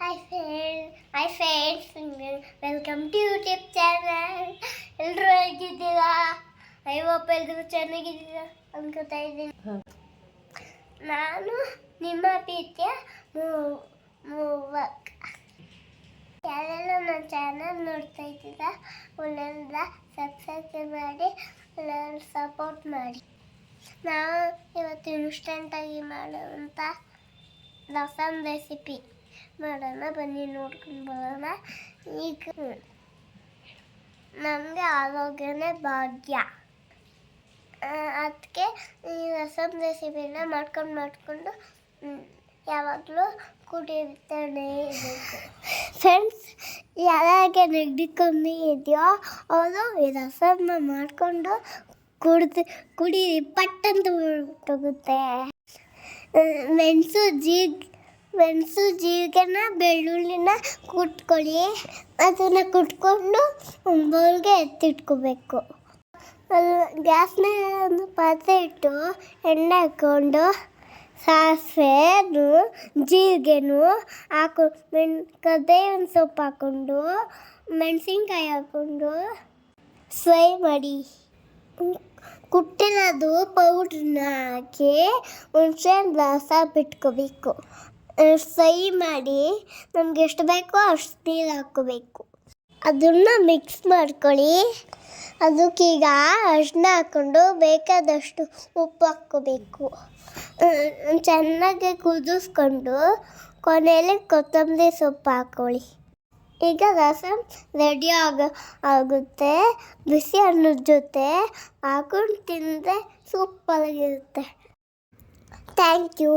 Hi friend hi friends welcome to YouTube channel ಎಲ್ಲರೂ ಹೇಗಿದ್ದೀರಾ? ಐವಪ್ಪ ಎಲ್ಲರೂ ಚೆನ್ನಾಗಿದ್ದೀರಾ? ಅನ್ಕೋತಾ ಇದ್ದೀನಿ. ನಾನು ನಿಮ್ಮ ಪ್ರೀತಿಯ ಮೂ- ಮೂವಕ್. ಯಾರೆಲ್ಲ ನನ್ನ ಚಾನಲ್ ನೋಡ್ತಾ ಇದ್ದೀರಾ ಒಳ್ಳೆಲ್ಲ ಸಬ್ಸ್ಕ್ರೈಬ್ ಮಾಡಿ ಒಳ್ಳೆ ಸಪೋರ್ಟ್ ಮಾಡಿ. ನಾವು ಇವತ್ತು ಇನ್ಸ್ಟೆಂಟಾಗಿ ಮಾಡುವಂಥ ರಸಮ್ ರೆಸಿಪಿ ಮಾಡೋಣ ಬನ್ನಿ ನೋಡ್ಕೊಂಡು ಬರೋಣ. ಈಗ ನಮಗೆ ಆರೋಗ್ಯನೇ ಭಾಗ್ಯ. ಅದಕ್ಕೆ ಈ ರಸಮ್ ರೆಸಿಪಿನ ಮಾಡ್ಕೊಂಡು ಮಾಡಿಕೊಂಡು ಯಾವಾಗಲೂ ಕುಡಿತಾನೆ ಫ್ರೆಂಡ್ಸ್ ಯಾವಾಗ ನೆಗಡಿ ಇದೆಯೋ ಅವರು ಈ ರಸಮ್ನ ಮಾಡಿಕೊಂಡು ಕುಡ್ದು ಕುಡಿ ಪಟ್ಟಂತ ಹೋಗುತ್ತೆ ಮೆಣಸು ಮೆಣಸು, ಜೀರಿಗೆನ, ಬೆಳ್ಳುಳ್ಳಿನ ಕುಟ್ಕೊಳ್ಳಿ. ಅದನ್ನು ಕುಟ್ಕೊಂಡು ಬೌಲ್ಗೆ ಎತ್ತಿಟ್ಕೋಬೇಕು. ಗ್ಯಾಸ್ನ ಒಂದು ಪಾತ್ರೆ ಇಟ್ಟು ಎಣ್ಣೆ ಹಾಕ್ಕೊಂಡು ಸಾಸಿವೆನು, ಜೀರಿಗೆನು ಹಾಕು, ಮೆಣ್ ಒಂದು ಸೊಪ್ಪು ಹಾಕ್ಕೊಂಡು, ಮೆಣಸಿನ್ಕಾಯಿ ಹಾಕ್ಕೊಂಡು ಫ್ರೈ ಮಾಡಿ. ಕುಟ್ಟಿರೋದು ಪೌಡ್ರನ್ನ ಹಾಕಿ ಹುಣಸೆ ರಸ ಬಿಟ್ಕೋಬೇಕು. ಫ್ರೈ ಮಾಡಿ ನಮ್ಗೆ ಎಷ್ಟು ಬೇಕೋ ಅಷ್ಟು ನೀರು ಹಾಕೋಬೇಕು ಅದನ್ನು ಮಿಕ್ಸ್ ಮಾಡ್ಕೊಳ್ಳಿ. ಅದಕ್ಕೀಗ ಅರ್ಶಿನ ಹಾಕ್ಕೊಂಡು ಬೇಕಾದಷ್ಟು ಉಪ್ಪು ಹಾಕ್ಕೋಬೇಕು. ಚೆನ್ನಾಗಿ ಕುದಿಸ್ಕೊಂಡು ಕೊನೆಯಲ್ಲಿ ಕೊತ್ತಂಬರಿ ಸೊಪ್ಪು ಹಾಕ್ಕೊಳ್ಳಿ. ಈಗ ರಸ ರೆಡಿ ಆಗ, ಆಗುತ್ತೆ. ಬಿಸಿ ಅನ್ನದ ಜೊತೆ ಹಾಕೊಂಡು ತಿಂದರೆ ಸೂಪರಾಗಿರುತ್ತೆ. Thank you